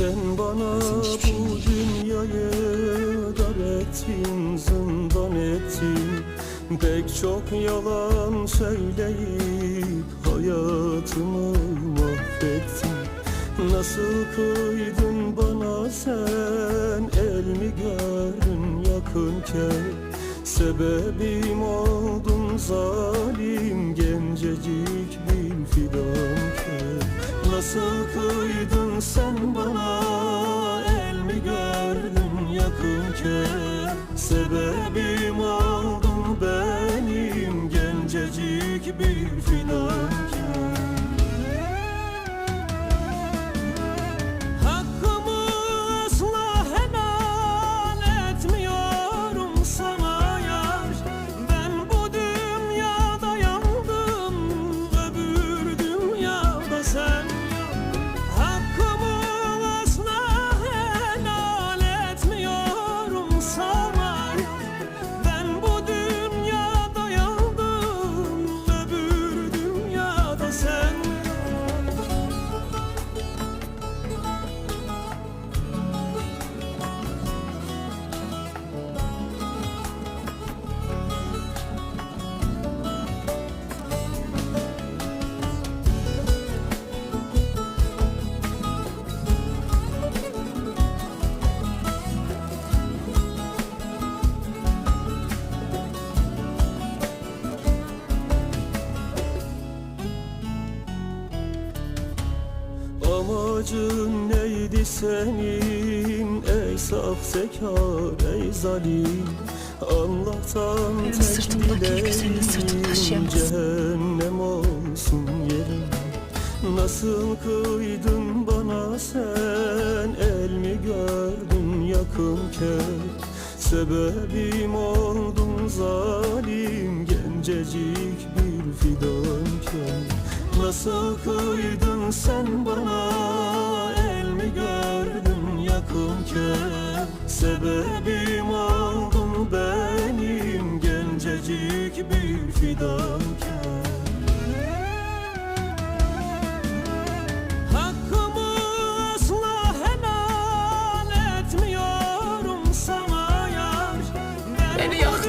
Sen bana bu dünyayı dar ettin, zindan ettin. Pek çok yalan söyleyip hayatımı mahvettin. Nasıl kıydın bana sen el mi gördün yakınken? Sebebim oldun zalim gencecik bir fidanken. Nasıl kıydın sen bana el mi gördün yakınken Sebebim oldun benim gencecik bir fidanken Amacın neydi senin? Ey saf zekar ey zalim. Allah'tan Benim tek dileğim cehennem olsun yerim. Nasıl kıydın bana sen? El mi gördün yakınken Sebebim oldun zalim gencecik bir fidanken Nasıl kıydın sen bana? El mi gördün yakınken Sebebim oldun benim gencecik bir fidanken Beni bu